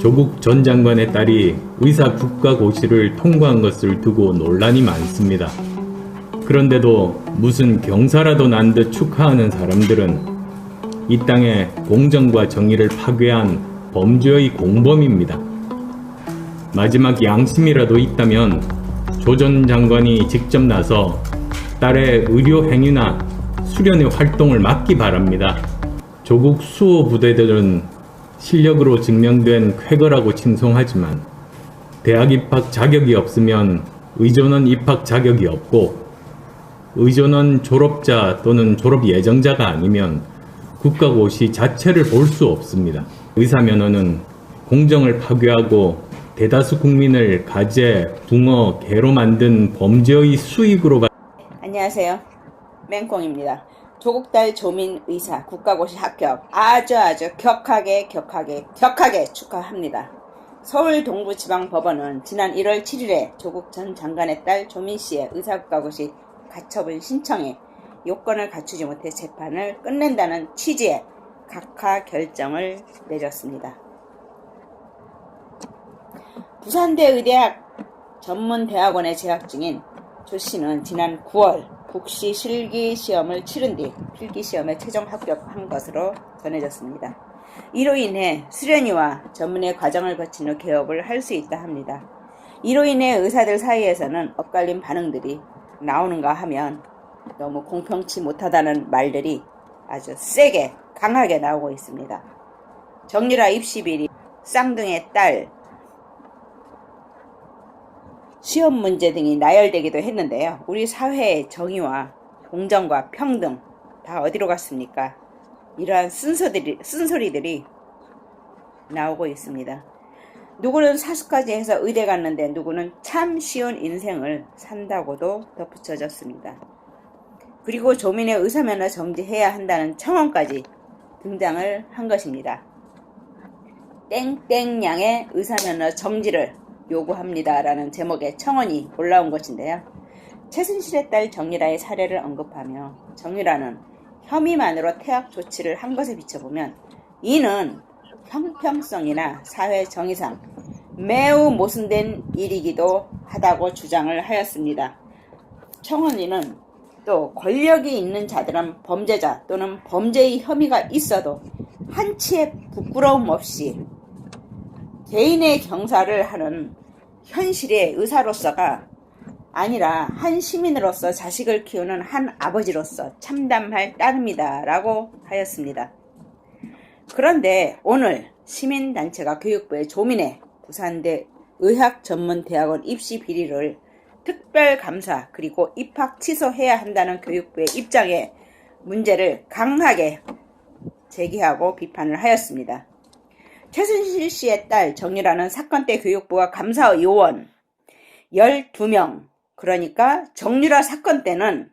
조국 전 장관의 딸이 의사 국가고시를 통과한 것을 두고 논란이 많습니다. 그런데도 무슨 경사라도 난 듯 축하하는 사람들은 이 땅의 공정과 정의를 파괴한 범죄의 공범입니다. 마지막 양심이라도 있다면 조 전 장관이 직접 나서 딸의 의료 행위나 수련의 활동을 막기 바랍니다. 조국 수호 부대들은 실력으로 증명된 쾌거라고 칭송하지만 대학 입학 자격이 없으면 의전원 입학 자격이 없고 의전원 졸업자 또는 졸업 예정자가 아니면 국가고시 자체를 볼 수 없습니다. 의사면허는 공정을 파괴하고 대다수 국민을 가재, 붕어, 개로 만든 범죄의 수익으로 가 안녕하세요. 맹꽁입니다. 조국 딸 조민 의사 국가고시 합격 아주 아주 격하게 격하게 격하게 축하합니다. 서울 동부지방법원은 지난 1월 7일에 조국 전 장관의 딸 조민 씨의 의사 국가고시 가처분 신청에 요건을 갖추지 못해 재판을 끝낸다는 취지의 각하 결정을 내렸습니다. 부산대 의대학 전문대학원에 재학 중인 조 씨는 지난 9월 국시 실기 시험을 치른 뒤 필기 시험에 최종 합격한 것으로 전해졌습니다. 이로 인해 수련의와 전문의 과정을 거친 후 개업을 할 수 있다 합니다. 이로 인해 의사들 사이에서는 엇갈린 반응들이 나오는가 하면 너무 공평치 못하다는 말들이 아주 세게 강하게 나오고 있습니다. 정유라 입시비리 쌍둥이의 딸 시험 문제 등이 나열되기도 했는데요. 우리 사회의 정의와 공정과 평등 다 어디로 갔습니까? 이러한 순서들이, 쓴소리들이 나오고 있습니다. 누구는 사수까지 해서 의대 갔는데 누구는 참 쉬운 인생을 산다고도 덧붙여졌습니다. 그리고 조민의 의사면허 정지해야 한다는 청원까지 등장을 한 것입니다. 땡땡양의 의사면허 정지를 요구합니다라는 제목의 청원이 올라온 것인데요. 최순실의 딸 정유라의 사례를 언급하며 정유라는 혐의만으로 퇴학 조치를 한 것에 비춰보면 이는 형평성이나 사회 정의상 매우 모순된 일이기도 하다고 주장을 하였습니다. 청원인은 또 권력이 있는 자들은 범죄자 또는 범죄의 혐의가 있어도 한치의 부끄러움 없이 개인의 경사를 하는 현실의 의사로서가 아니라 한 시민으로서 자식을 키우는 한 아버지로서 참담할 따름이다 라고 하였습니다. 그런데 오늘 시민단체가 교육부에 조민의 부산대 의학전문대학원 입시 비리를 특별감사 그리고 입학 취소해야 한다는 교육부의 입장에 문제를 강하게 제기하고 비판을 하였습니다. 최순실 씨의 딸 정유라는 사건 때 교육부가 감사 요원 12명 그러니까 정유라 사건 때는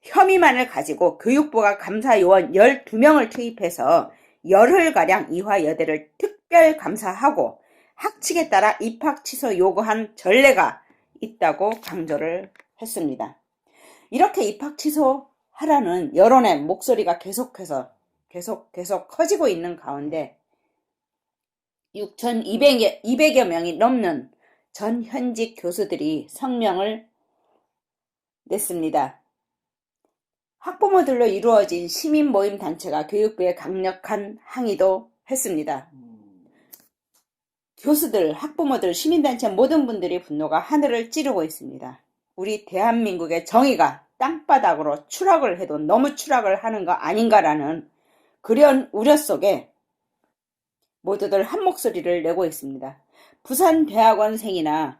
혐의만을 가지고 교육부가 감사 요원 12명을 투입해서 열흘가량 이화여대를 특별 감사하고 학칙에 따라 입학 취소 요구한 전례가 있다고 강조를 했습니다. 이렇게 입학 취소하라는 여론의 목소리가 계속해서 계속 계속 커지고 있는 가운데 6,200여 200여 명이 넘는 전 현직 교수들이 성명을 냈습니다. 학부모들로 이루어진 시민 모임 단체가 교육부에 강력한 항의도 했습니다. 교수들, 학부모들, 시민단체 모든 분들이 분노가 하늘을 찌르고 있습니다. 우리 대한민국의 정의가 땅바닥으로 추락을 해도 너무 추락을 하는 거 아닌가라는 그런 우려 속에 모두들 한 목소리를 내고 있습니다. 부산 대학원생이나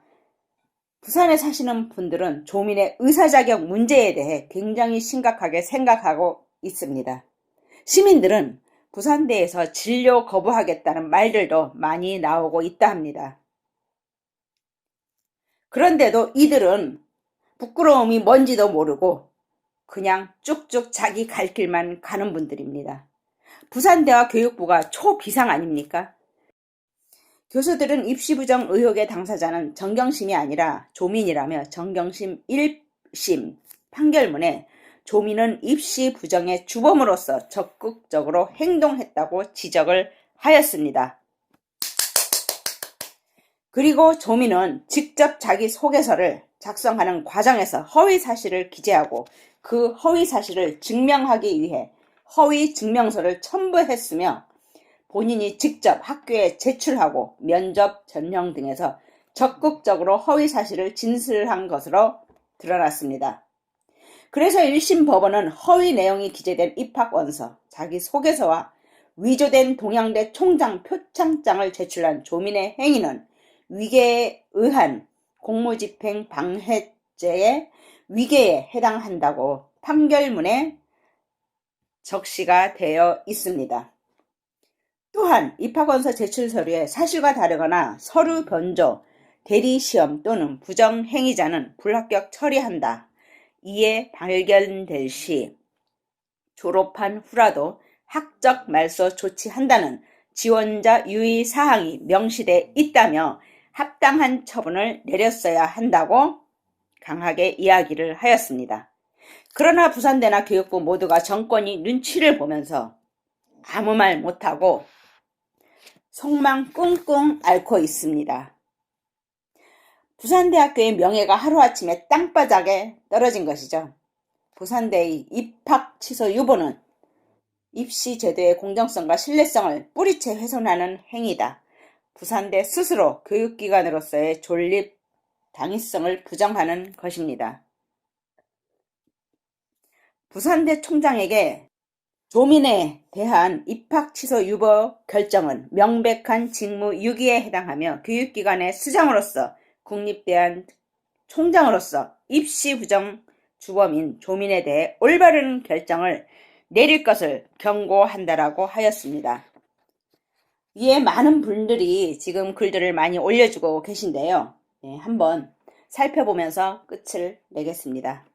부산에 사시는 분들은 조민의 의사 자격 문제에 대해 굉장히 심각하게 생각하고 있습니다. 시민들은 부산대에서 진료 거부하겠다는 말들도 많이 나오고 있다 합니다. 그런데도 이들은 부끄러움이 뭔지도 모르고 그냥 쭉쭉 자기 갈 길만 가는 분들입니다. 부산대와 교육부가 초비상 아닙니까? 교수들은 입시부정 의혹의 당사자는 정경심이 아니라 조민이라며 정경심 1심 판결문에 조민은 입시 부정의 주범으로서 적극적으로 행동했다고 지적을 하였습니다. 그리고 조민은 직접 자기 소개서를 작성하는 과정에서 허위 사실을 기재하고 그 허위 사실을 증명하기 위해 허위 증명서를 첨부했으며 본인이 직접 학교에 제출하고 면접 전형 등에서 적극적으로 허위 사실을 진술한 것으로 드러났습니다. 그래서 1심 법원은 허위 내용이 기재된 입학원서, 자기 소개서와 위조된 동양대 총장 표창장을 제출한 조민의 행위는 위계에 의한 공무집행 방해죄의 위계에 해당한다고 판결문에 적시가 되어 있습니다. 또한 입학원서 제출 서류에 사실과 다르거나 서류 변조, 대리 시험 또는 부정 행위자는 불합격 처리한다. 이에 발견될 시 졸업한 후라도 학적 말소 조치한다는 지원자 유의 사항이 명시돼 있다며 합당한 처분을 내렸어야 한다고 강하게 이야기를 하였습니다. 그러나 부산대나 교육부 모두가 정권이 눈치를 보면서 아무 말 못하고 속망 꿍꿍 앓고 있습니다. 부산대학교의 명예가 하루아침에 땅바닥에 떨어진 것이죠. 부산대의 입학 취소 유보는 입시 제도의 공정성과 신뢰성을 뿌리채 훼손하는 행위다. 부산대 스스로 교육기관으로서의 존립, 당위성을 부정하는 것입니다. 부산대 총장에게 조민에 대한 입학 취소 유보 결정은 명백한 직무 유기에 해당하며 교육기관의 수장으로서 국립대한 총장으로서 입시 부정 주범인 조민에 대해 올바른 결정을 내릴 것을 경고한다라고 하였습니다. 이에 많은 분들이 지금 글들을 많이 올려주고 계신데요. 네, 한번 살펴보면서 끝을 내겠습니다.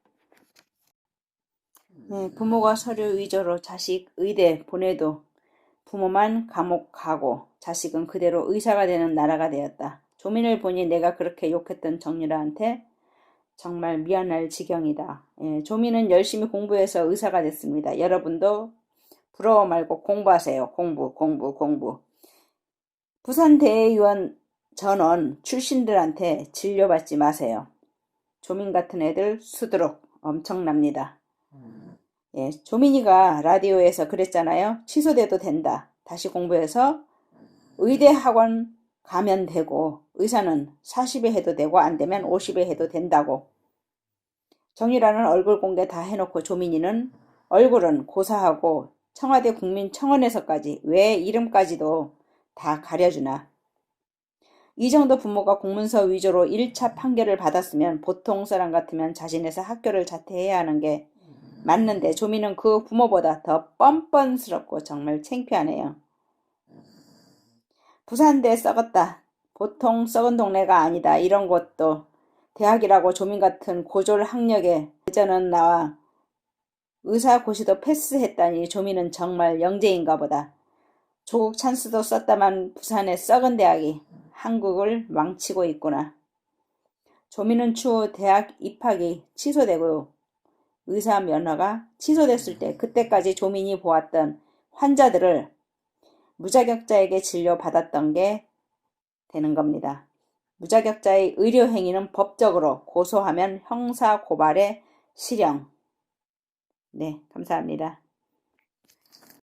네, 부모가 서류 위조로 자식 의대 보내도 부모만 감옥 가고 자식은 그대로 의사가 되는 나라가 되었다. 조민을 보니 내가 그렇게 욕했던 정유라한테 정말 미안할 지경이다. 예, 조민은 열심히 공부해서 의사가 됐습니다. 여러분도 부러워 말고 공부하세요. 공부, 공부, 공부. 부산 대의원 전원 출신들한테 진료받지 마세요. 조민 같은 애들 수두룩 엄청납니다. 예, 조민이가 라디오에서 그랬잖아요. 취소돼도 된다. 다시 공부해서 의대 학원 가면 되고 의사는 40에 해도 되고 안 되면 50에 해도 된다고. 정유라는 얼굴 공개 다 해놓고 조민이는 얼굴은 고사하고 청와대 국민청원에서까지 왜 이름까지도 다 가려주나. 이 정도 부모가 공문서 위조로 1차 판결을 받았으면 보통 사람 같으면 자신에서 학교를 자퇴해야 하는 게 맞는데 조민은 그 부모보다 더 뻔뻔스럽고 정말 창피하네요. 부산대 썩었다. 보통 썩은 동네가 아니다. 이런 것도 대학이라고 조민 같은 고졸 학력에 예전은 나와 의사 고시도 패스했다니 조민은 정말 영재인가 보다. 조국 찬스도 썼다만 부산의 썩은 대학이 한국을 망치고 있구나. 조민은 추후 대학 입학이 취소되고 의사 면허가 취소됐을 때 그때까지 조민이 보았던 환자들을 무자격자에게 진료받았던 게 되는 겁니다. 무자격자의 의료 행위는 법적으로 고소하면 형사 고발의 실형. 네, 감사합니다.